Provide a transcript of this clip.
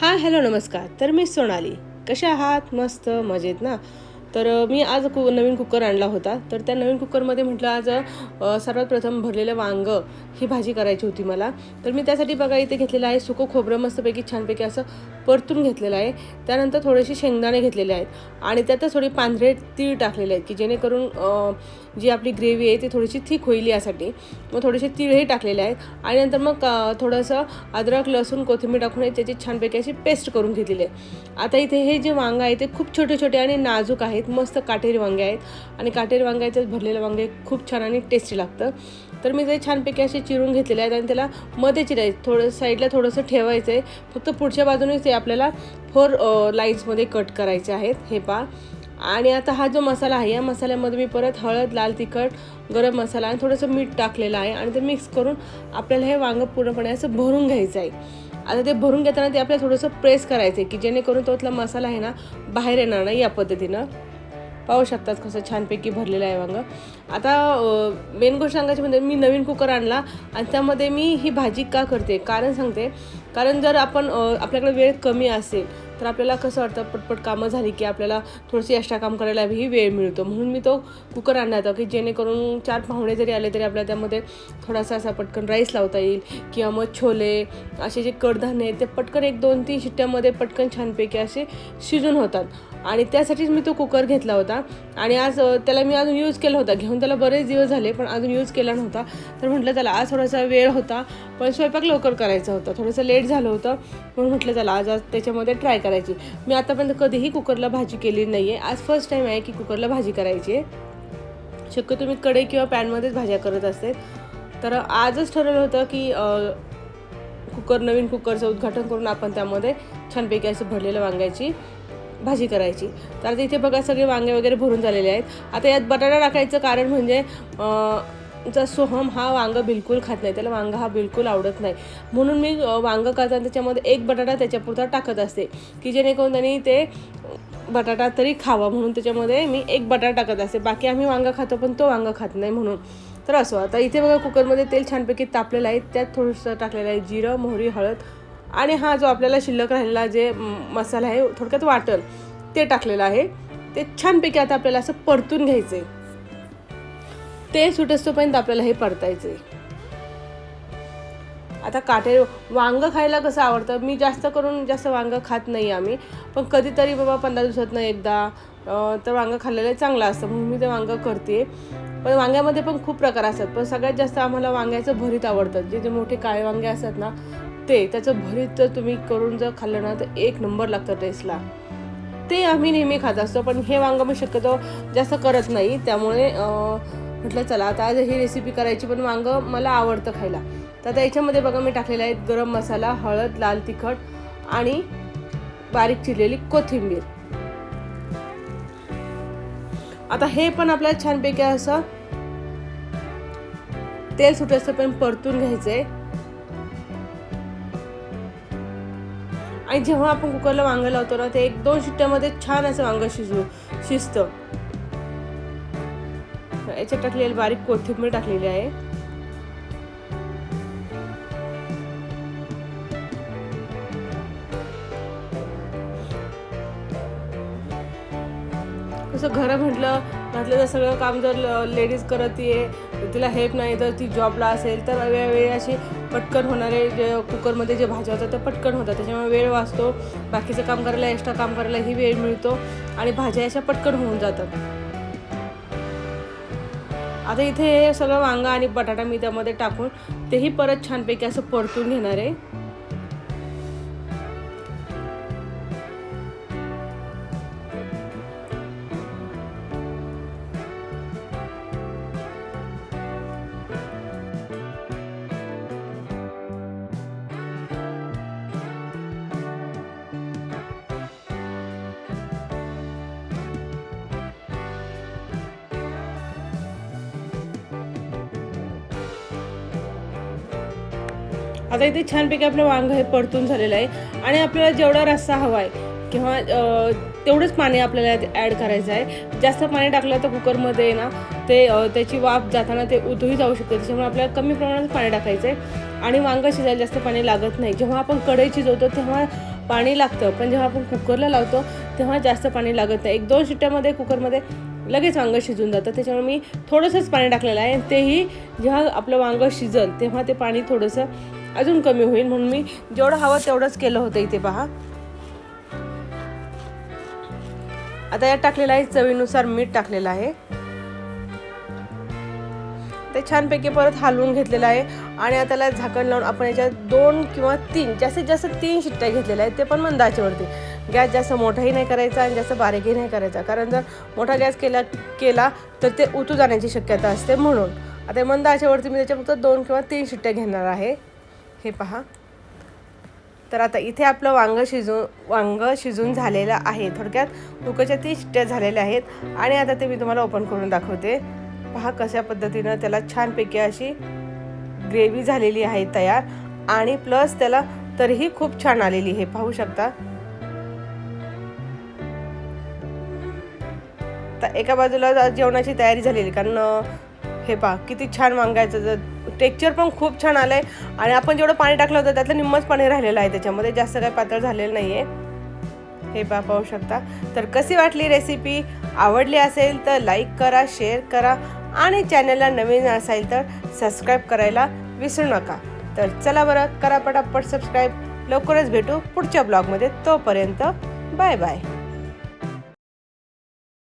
Hi hello नमस्कार. तर मी सोनाली. कशा आहात? मस्त मजेत ना? तर मी आज कु नवीन कुकर आणला होता. तर त्या नवीन कुकरमध्ये म्हटलं आज सर्वात प्रथम भरलेलं वांगं ही भाजी करायची होती मला. तर मी त्यासाठी बघा इथे घेतलेलं आहे सुकं खोबरं मस्तपैकी छानपैकी असं परतून घेतलेलं आहे. त्यानंतर थोडेसे शेंगदाणे घेतलेले आहेत. आणि त्यातच थोडी पांढरे तीळ टाकलेले आहेत की जेणेकरून जी आपली ग्रेव्ही आहे ती थोडीशी थिक होईल यासाठी. मग थोडेसे तीळही टाकलेले आहेत. आणि नंतर मग थोडंसं अद्रक लसूण कोथिंबीर टाकून त्याची छानपैकी अशी पेस्ट करून घेतलेली आहे. आता इथे हे जे वांगं आहे ते खूप छोटे छोटे आणि नाजूक आहेत. मस्त काटेरी वांगे आहेत. आणि काटेरी वांग्याच्याच भरलेलं वांगे खूप छान आणि टेस्टी लागतं. तर मी ते छानपैकी असे चिरून घेतलेले आहेत आणि त्याला मध्ये चिरायचं थोडं साईडला थोडंसं ठेवायचं आहे फक्त पुढच्या बाजूनेच ते आपल्याला फोर लाईन्समध्ये कट करायचे आहेत. हे पा आणि आता हा जो मसाला आहे या मसाल्यामध्ये मी परत हळद लाल तिखट गरम मसाला आणि थोडंसं मीठ टाकलेलं आहे आणि ते मिक्स करून आपल्याला हे वांगं पूर्णपणे असं भरून घ्यायचं आहे. आता ते भरून घेताना ते आपल्याला थोडंसं प्रेस करायचं आहे की जेणेकरून तोतला मसाला आहे ना बाहेर येणार नाही या पद्धतीनं. पाहू शकतात कसं छानपैकी भरलेलं आहे वांगं. आता मेन गोष्ट सांगायची म्हणजे मी नवीन कुकर आणला आणि त्यामध्ये मी ही भाजी का करते? कारण सांगते. कारण जर आपण आपल्याकडे वेळ कमी असेल तर आपल्याला कसं वाटतं पटपट कामं झाली की आपल्याला थोडीशी एक्स्ट्रा काम करायलाही वेळ मिळतो. म्हणून मी तो कुकर आणला होता की जेणेकरून चार पाहुणे जरी आले तरी आपल्याला त्यामध्ये थोडासा असा पटकन राईस लावता येईल किंवा मग छोले असे जे कडधान्य आहेत ते पटकन एक दोन तीन शिट्ट्यामध्ये पटकन छानपैकी असे शिजून होतात. आणि त्यासाठीच मी तो कुकर घेतला होता. आणि आज त्याला मी अजून यूज केला होता. घेऊन त्याला बरेच दिवस झाले पण अजून यूज केला नव्हता. तर म्हटलं त्याला आज थोडासा वेळ होता पण स्वयंपाक लवकर करायचा होता. थोडंसं लेट झालं होतं म्हणून म्हटलं त्याला आज आज त्याच्यामध्ये ट्राय करायची. मी आतापर्यंत कधीही कुकरला भाजी केली नाही आहे आज फर्स्ट टाईम आहे की कुकरला भाजी करायची आहे. शक्यतो मी कढई किंवा पॅनमध्येच भाज्या करत असते तर आजच ठरवलं होतं की कुकर नवीन कुकरचं उद्घाटन करून आपण त्यामध्ये छानपैकी असं भरलेलं वांग्याची भाजी करायची. तर आता इथे बघा सगळे वांगे वगैरे भरून झालेले आहेत. आता यात बटाटा टाकायचं कारण म्हणजे चा जर सोहम हा वांग बिलकुल खात नाही. त्याला वांगा हा बिलकुल आवडत नाही. म्हणून मी वांग करताना त्याच्यामध्ये एक बटाटा त्याच्यापुरता टाकत असते. की जेणेकरून त्यांनी ते बटाटा तरी खावा. म्हणून त्याच्यामध्ये मी एक बटाटा टाकत असते. बाकी आम्ही वांगा खातो पण तो वांगा खात नाही म्हणून. तर असं. आता इथे बघा कुकरमध्ये तेल छानपैकी तापलेलं आहे. त्यात थोडंसं टाकलेलं आहे जिरं मोहरी हळद आणि हा जो आपल्याला शिल्लक राहिलेला जे मसाला आहे थोडक्यात वाटण ते टाकलेलं आहे. ते छानपैकी आता आपल्याला असं परतून घ्यायचं आहे ते सुटस्तोपर्यंत आपल्याला हे परतायचं आहे आता काटे वांगं खायला कसं आवडतं? मी जास्त करून जास्त वांगं खात नाही आम्ही. पण कधीतरी बाबा पंधरा दिवसातनं एकदा तर वांगं खाल्लेलं चांगलं असतं. म्हणून मी ते वांगं करते पण वांग्यामध्ये पण खूप प्रकार असतात. पण सगळ्यात जास्त आम्हाला वांग्याचं भरीत आवडतं. जे जे मोठे काळे वांगे असतात ना ते त्याचं भरीत जर तुम्ही करून जर खाल्लं ना तर एक नंबर लागतं टेस्टला ते आम्ही नेहमी खात असतो पण हे वांगं मी शक्यतो जास्त करत नाही. त्यामुळे म्हटलं चला आता आज ही रेसिपी करायची पण वांगं मला आवडतं खायला. तर आता याच्यामध्ये बघा मी टाकलेला आहे गरम मसाला हळद लाल तिखट आणि बारीक चिरलेली कोथिंबीर. आता हे पण आपल्याला छानपैकी असं तेल सुटायचं पण परतून घ्यायचं आहे आणि जेव्हा आपण कुकरला वांगं लावतो ना ते एक दोन शिट्ट्यामध्ये छान असं वांगं शिजू शिजतं. याच्यात टाकलेली बारीक कोथिंबीर टाकलेली आहे. असं घरं म्हटलं म्हटलं तर सगळं काम जर लेडीज करत आहे तिला हेल्प नाही तर ती जॉबला असेल तर वेळोवेळी अशी पटकन होणारे जे कुकरमध्ये जे भाज्या होतात त्या पटकन होतात. त्याच्यामुळे वेळ वाचतो. बाकीचं काम करायला एक्स्ट्रा काम करायलाही वेळ मिळतो आणि भाज्या अशा पटकन होऊन जातात. आता इथे हे सगळं वांगा आणि बटाटा मी त्यामध्ये टाकून तेही परत छानपैकी असं परतून घेणार आहे. आता इथे छानपैकी आपलं वांग हे परतून झालेलं आहे. आणि आपल्याला जेवढा रस्सा हवा आहे किंवा तेवढंच पाणी आपल्याला ॲड करायचं आहे. जास्त पाणी टाकलं तर कुकरमध्ये ना ते त्याची वाफ जाताना ते उतूही जाऊ शकते. त्याच्यामुळे आपल्याला कमी प्रमाणात पाणी टाकायचं आहे. आणि वांगं शिजायला जास्त पाणी लागत नाही. जेव्हा आपण कढई शिजवतो तेव्हा पाणी लागतं. पण जेव्हा आपण कुकरला लावतो तेव्हा जास्त पाणी लागत नाही. एक दोन शिट्ट्यामध्ये कुकरमध्ये लगेच वांगं शिजून जातं. त्याच्यामुळे मी थोडंसंच पाणी टाकलेलं आहे. तेही जेव्हा आपलं वांगं शिजल तेव्हा ते पाणी थोडंसं अजून कमी होईल म्हणून मी जेवढं हवं तेवढंच केलं होतं इथे पहा. आता यात टाकलेलं आहे चवीनुसार मीठ टाकलेलं आहे. ते छानपैकी परत हलवून घेतलेलं आहे आणि आता त्याला झाकण लावून आपण याच्यात दोन किंवा तीन जास्तीत जास्त तीन शिट्ट्या घेतलेल्या आहेत ते पण मंदाच्यावरती गॅस जास्त मोठाही नाही करायचा आणि जास्त बारीकही नाही करायचा. कारण जर मोठा गॅस केला केला तर ते उतू जाण्याची शक्यता असते म्हणून. आता मंदाच्यावरती मी त्याच्या फक्त दोन किंवा तीन शिट्ट्या घेणार आहे. हे पहा. तर आता इथे आपलं वांग शिजून वांग शिजून झालेलं आहे. थोडक्यात कुकरच्या तीन शिट्ट्या झालेल्या आहेत. आणि आता ते मी तुम्हाला ओपन करून दाखवते. पहा कशा पद्धतीनं त्याला छानपैकी अशी ग्रेव्ही झालेली आहे तयार. आणि प्लस त्याला तरीही खूप छान आलेली हे पाहू शकता. तर एका बाजूला जेवणाची तयारी झालेली कारण हे पहा किती छान वांगायचं. टेक्चर पण खूप छान आलंय. आणि आपण जेवढं पाणी टाकलं होतं त्यातलं निम्मच पाणी राहिलेलं आहे त्याच्यामध्ये. जास्त काही पातळ झालेलं नाही आहे हे पहा पाहू शकता. तर कशी वाटली रेसिपी आवडली असेल तर लाईक करा शेअर करा. आणि चॅनलला नवीन असेल तर सबस्क्राईब करायला विसरू नका. तर चला बरं करा पटापट सबस्क्राईब लवकरच भेटू पुढच्या ब्लॉगमध्ये तोपर्यंत बाय बाय